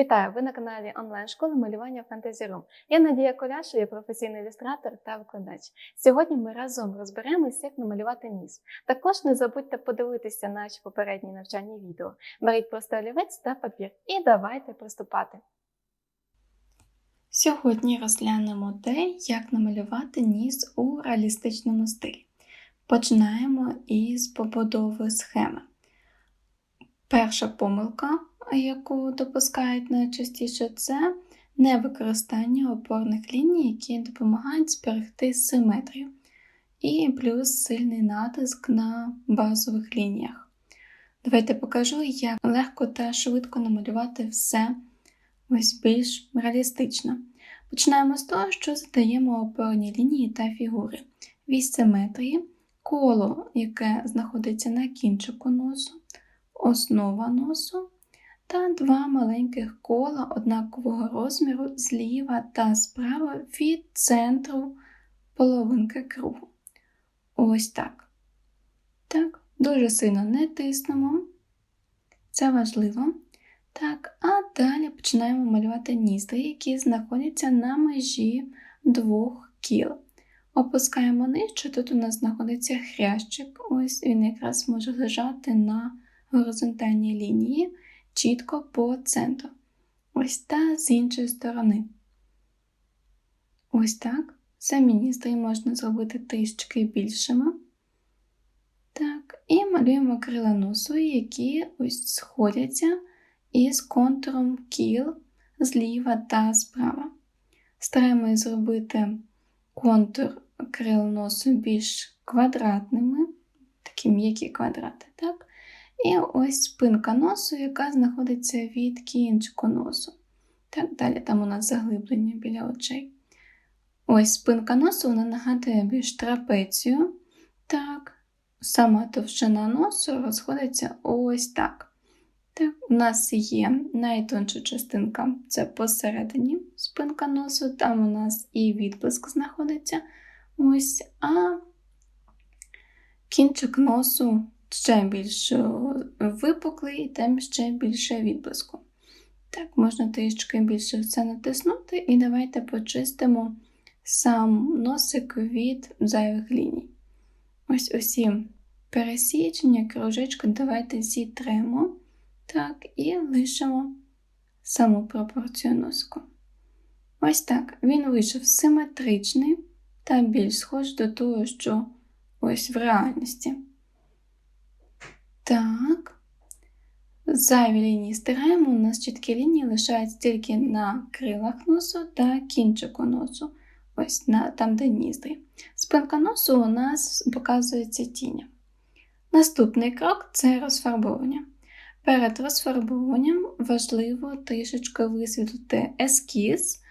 Вітаю! Ви на каналі онлайн-школи малювання Fantasy Room. Я Надія Коляша, я професійний ілюстратор та викладач. Сьогодні ми разом розберемось, як намалювати ніс. Також не забудьте подивитися наші попередні навчальні відео. Беріть просто олівець та папір і давайте приступати. Сьогодні розглянемо те, як намалювати ніс у реалістичному стилі. Починаємо із побудови схеми. Перша помилка, яку допускають найчастіше, це невикористання опорних ліній, які допомагають зберегти симетрію, і плюс сильний натиск на базових лініях. Давайте покажу, як легко та швидко намалювати все ось більш реалістично. Починаємо з того, що задаємо опорні лінії та фігури. Вісь симетрії, коло, яке знаходиться на кінчику носу, основа носу та два маленьких кола однакового розміру зліва та справа від центру половинки кругу. Ось так. Так, дуже сильно не тиснемо. Це важливо. Так, а далі починаємо малювати ніздрі, які знаходяться на межі двох кіл. Опускаємо нижче, тут у нас знаходиться хрящик, ось він якраз може лежати на горизонтальній лінії, чітко по центру. Ось та з іншої сторони. Ось так. Самі ніздрі можна зробити трішки більшими. Так, і малюємо крила носу, які ось сходяться із контуром кіл зліва та справа. Стараємось зробити контур крил носу більш квадратними, такі м'які квадрати. так? І ось спинка носу, яка знаходиться від кінчику носу. Так, далі там у нас заглиблення біля очей. Ось спинка носу вона нагадує більш трапецію. Так, сама товщина носу розходиться ось так. Так, У нас є найтонша частинка це посередині спинка носу, там у нас і відблиск знаходиться. Ось, а кінчик носу ще більш випуклий, там ще більше відблиску. Так, можна трішки більше все натиснути, і давайте почистимо сам носик від зайвих ліній. Ось усі пересічення, кружечки давайте зітремо. Так, і лишимо саму пропорцію носку. Ось так. Він вийшов симетричний та більш схож до того, що ось в реальності. Так. Зайві лінії стираємо, у нас чіткі лінії лишаються тільки на крилах носу та кінчику носу, ось на, там, де ніздрі. Спинка носу у нас показується тіня. Наступний крок це розфарбовування. Перед розфарбуванням важливо трішечки висвітлити ескіз,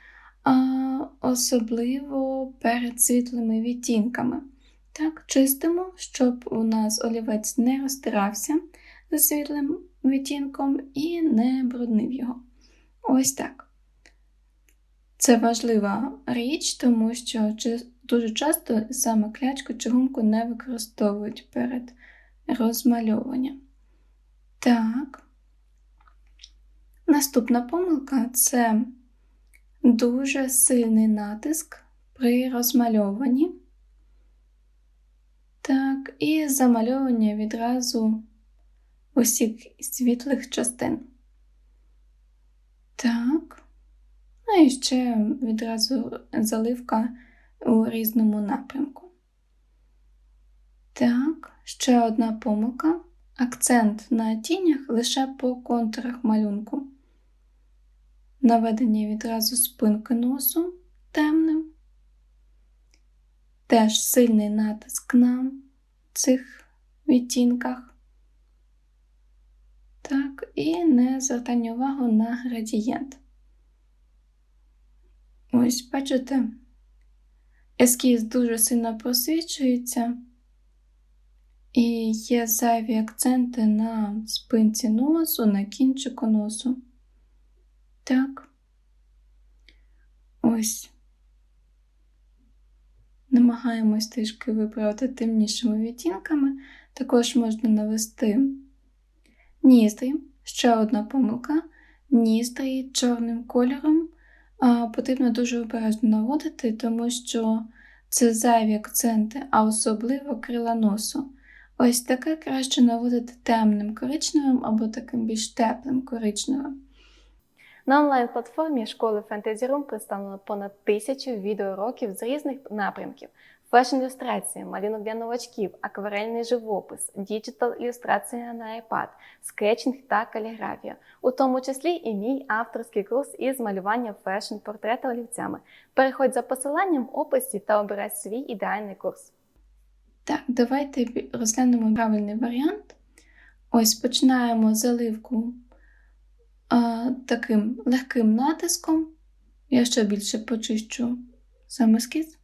особливо перед світлими відтінками. Так, чистимо, щоб у нас олівець не розтирався за світлим відтінком і не бруднив його. Ось так. Це важлива річ, тому що дуже часто саме клячку чи гумку не використовують перед розмальовуванням. Так. Наступна помилка це дуже сильний натиск при розмальовуванні. Так, і замальовування відразу усіх світлих частин. Так. Ну і ще відразу заливка у різному напрямку. Так, ще одна помилка акцент на тінях лише по контурах малюнку. Наведення відразу спинки носу темним, теж сильний натиск на цих відтінках. Так, і не звертання увагу на градієнт. Ось, бачите, ескіз дуже сильно просвічується. І є зайві акценти на спинці носу, на кінчику носу. Так. Ось. Намагаємось трішки виправити темнішими відтінками. Також можна навести ніздрі. Ще одна помилка. ніздрі чорним кольором а, потрібно дуже обережно наводити, тому що це зайві акценти, а особливо крила носу. Ось таке краще наводити темним коричневим або таким більш теплим коричневим. На онлайн-платформі школи Fantasy Room представлено понад тисячу відеоуроків з різних напрямків: фешн-ілюстрація, малюнок для новачків, акварельний живопис, діджитал-ілюстрація на iPad, скетчинг та каліграфія, у тому числі і мій авторський курс із малювання фешн-портрета олівцями. Переходь за посиланням в описі та обирай свій ідеальний курс. Так, давайте розглянемо правильний варіант. Ось починаємо заливку таким легким натиском. Я ще більше почищу сам ескіз.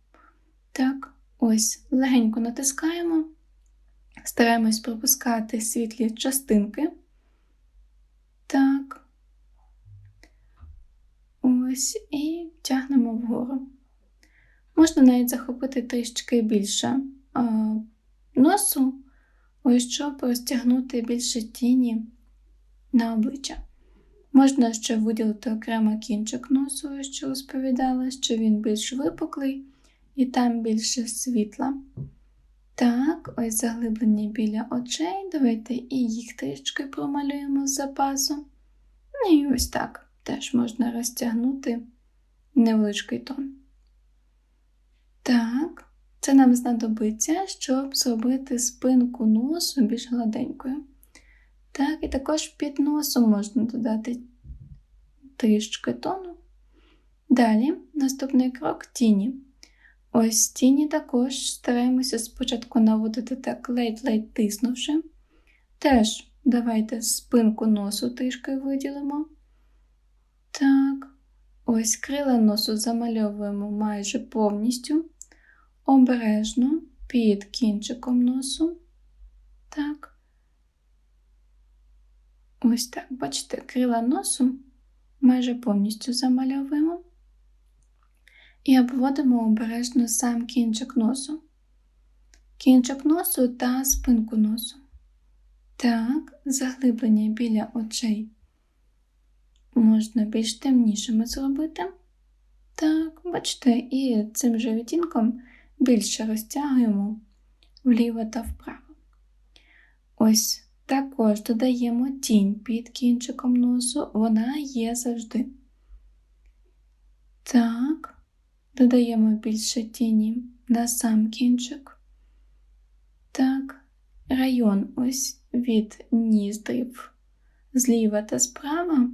Так, ось легенько натискаємо, стараємось пропускати світлі частинки. Так. Ось і тягнемо вгору. Можна навіть захопити трішки більше а, носу, ось щоб розтягнути більше тіні на обличчя. Можна ще виділити окремо кінчик носу, що розповідала, що він більш випуклий і там більше світла. Так, ось заглиблення біля очей. Давайте і їх трішки промалюємо з запасу. Ну і ось так теж можна розтягнути невеличкий тон. Так, це нам знадобиться, щоб зробити спинку носу більш гладенькою. Так, і також під носом можна додати трішки тону. Далі, наступний крок тіні. Ось тіні також стараємося спочатку наводити так ледь-ледь тиснувши. Теж давайте спинку носу трішки виділимо. Так, ось крила носу замальовуємо майже повністю, обережно під кінчиком носу. Так. Ось так, бачите, крила носу майже повністю замальовуємо. І обводимо обережно сам кінчик носу. Кінчик носу та спинку носу. Так, заглиблення біля очей можна більш темнішими зробити. Так, бачите, і цим же відтінком більше розтягуємо вліво та вправо. Ось також додаємо тінь під кінчиком носу, вона є завжди. Так, додаємо більше тіні на сам кінчик. Так, район ось від ніздрів зліва та справа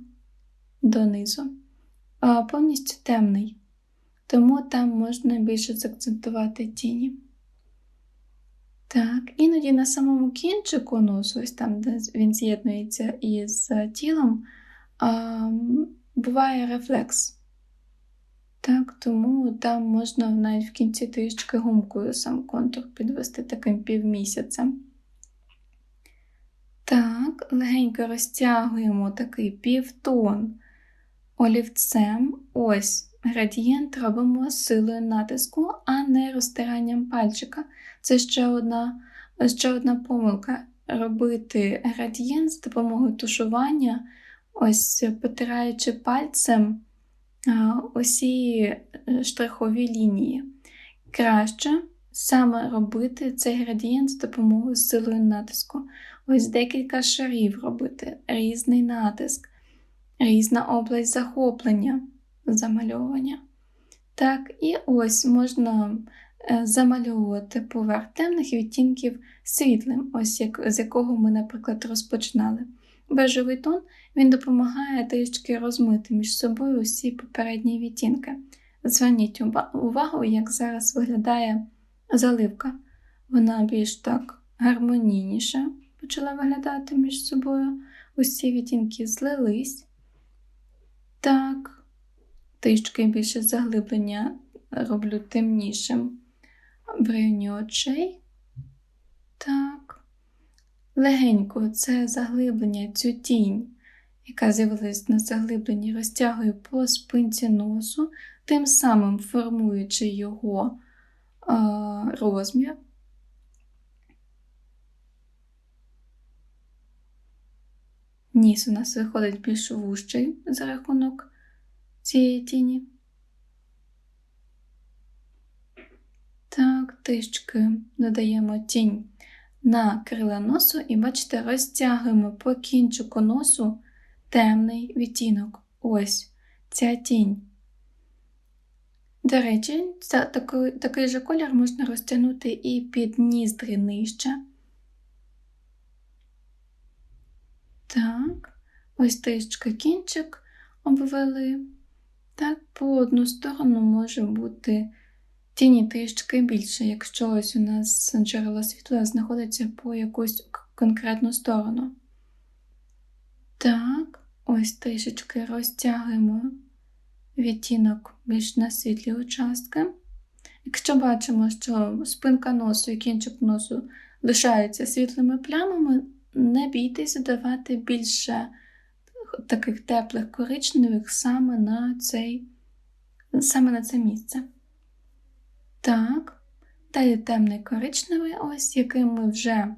донизу, повністю темний, тому там можна більше закцентувати тіні. Так, іноді на самому кінчику носу, ось там, де він з'єднується із тілом, буває рефлекс. Так, тому там можна навіть в кінці трішки гумкою сам контур підвести таким півмісяцем. Так, легенько розтягуємо такий півтон олівцем. Ось градієнт робимо силою натиску, а не розтиранням пальчика. Це ще одна, ще одна помилка. Робити градієнт з допомогою тушування, ось потираючи пальцем усі штрихові лінії. Краще саме робити цей градієнт з допомогою силою натиску. Ось декілька шарів робити, різний натиск, різна область захоплення, замальовування. Так, і ось можна замальовувати поверх темних відтінків світлим, ось як, з якого ми, наприклад, розпочинали. Бежевий тон він допомагає трішки розмити між собою усі попередні відтінки. Зверніть увагу, як зараз виглядає заливка. Вона більш так гармонійніше почала виглядати між собою. Усі відтінки злились. Так, трішки більше заглиблення роблю темнішим в районі очей. Так. Легенько це заглиблення, цю тінь, яка з'явилась на заглибленні, розтягую по спинці носу, тим самим формуючи його а, розмір. ніс у нас виходить більш вужчий за рахунок цієї тіні. Так, трішки додаємо тінь на крила носу і, бачите, розтягуємо по кінчику носу темний відтінок. Ось ця тінь. До речі, такий, такий же колір можна розтягнути і під ніздри нижче. Так, ось трішки кінчик обвели. Так, по одну сторону може бути тіні трішки більше, якщо ось у нас джерело світла знаходиться по якусь конкретну сторону. Так, ось трішечки розтягуємо відтінок більш на світлі участки. Якщо бачимо, що спинка носу і кінчик носу лишаються світлими плямами, не бійтесь додавати більше таких теплих коричневих саме на, цей, саме на це місце. Так, далі темний коричневий, ось яким ми вже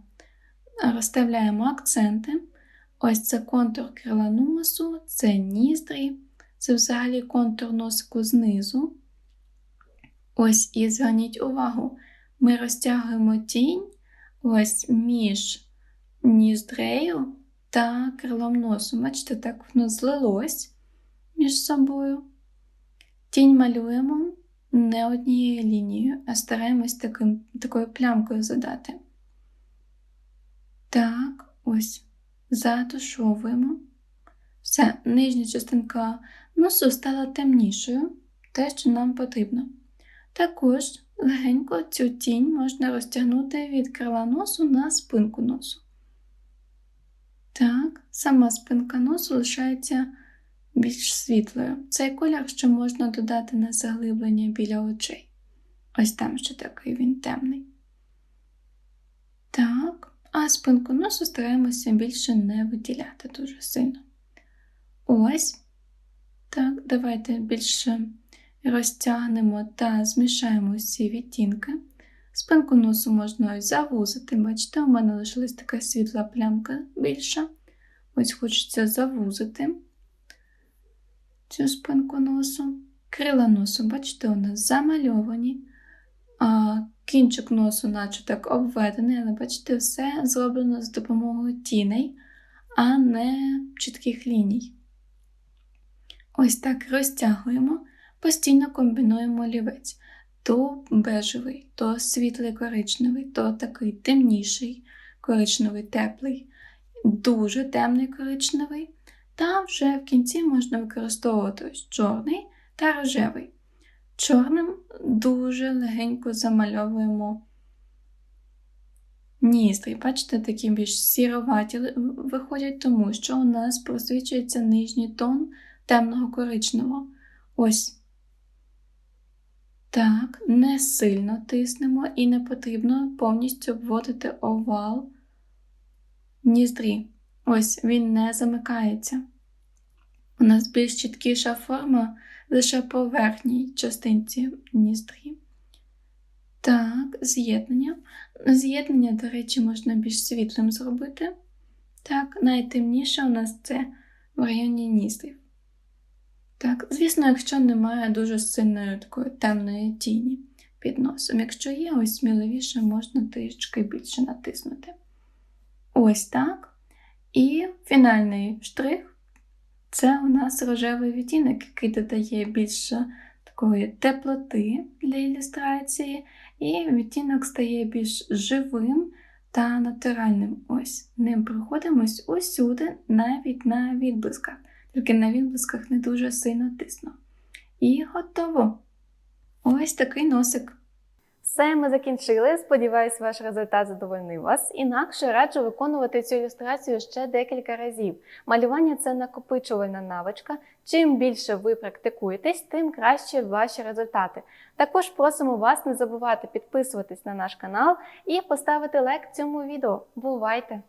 розставляємо акценти. Ось це контур крила носу, це ніздрі, це взагалі контур носику знизу. Ось і зверніть увагу, ми розтягуємо тінь ось між ніздрею та крилом носу. Бачите, так воно злилось між собою. Тінь малюємо не однією лінією, а стараємось таким, такою плямкою задати. Так, ось, затушовуємо. Все, нижня частинка носу стала темнішою, те, що нам потрібно. Також легенько цю тінь можна розтягнути від крила носу на спинку носу. Сама спинка носу лишається більш світлою. Цей колір ще можна додати на заглиблення біля очей. Ось там ще такий він темний. Так, а спинку носу стараємося більше не виділяти дуже сильно. Ось. Так, давайте більше розтягнемо та змішаємо ці відтінки. Спинку носу можна ось завузити. Бачите, у мене лишилась така світла плямка більша. Ось хочеться завузити цю спинку носу. Крила носу, бачите, у нас замальовані. А кінчик носу, наче так обведений, але бачите, все зроблено з допомогою тіней, а не чітких ліній. Ось так розтягуємо, постійно комбінуємо олівець. То бежевий, то світлий коричневий, то такий темніший, коричневий, теплий, дуже темний коричневий. Та вже в кінці можна використовувати ось чорний та рожевий. Чорним дуже легенько замальовуємо ніздрі. Бачите, такі більш сіроваті виходять, тому що у нас просвічується нижній тон темного коричневого. Ось. Так, не сильно тиснемо і не потрібно повністю обводити овал ніздрі. Ось він не замикається. У нас більш чіткіша форма лише по верхній частинці ніздрі. Так, з'єднання. З'єднання, до речі, можна більш світлим зробити. Так, найтемніше у нас це в районі ніздрів. Так, звісно, якщо немає дуже сильної такої темної тіні під носом. Якщо є, ось сміливіше можна трішки більше натиснути. Ось так. І фінальний штрих це у нас рожевий відтінок, який додає більше такої теплоти для ілюстрації, і відтінок стає більш живим та натуральним. Ось ним проходимось усюди, навіть на відблисках. Тільки на відблисках не дуже сильно тисну. І готово. Ось такий носик. Все, ми закінчили. Сподіваюсь, ваш результат задовольнив вас. Інакше раджу виконувати цю ілюстрацію ще декілька разів. Малювання це накопичувальна навичка. Чим більше ви практикуєтесь, тим краще ваші результати. Також просимо вас не забувати підписуватись на наш канал і поставити лайк цьому відео. Бувайте!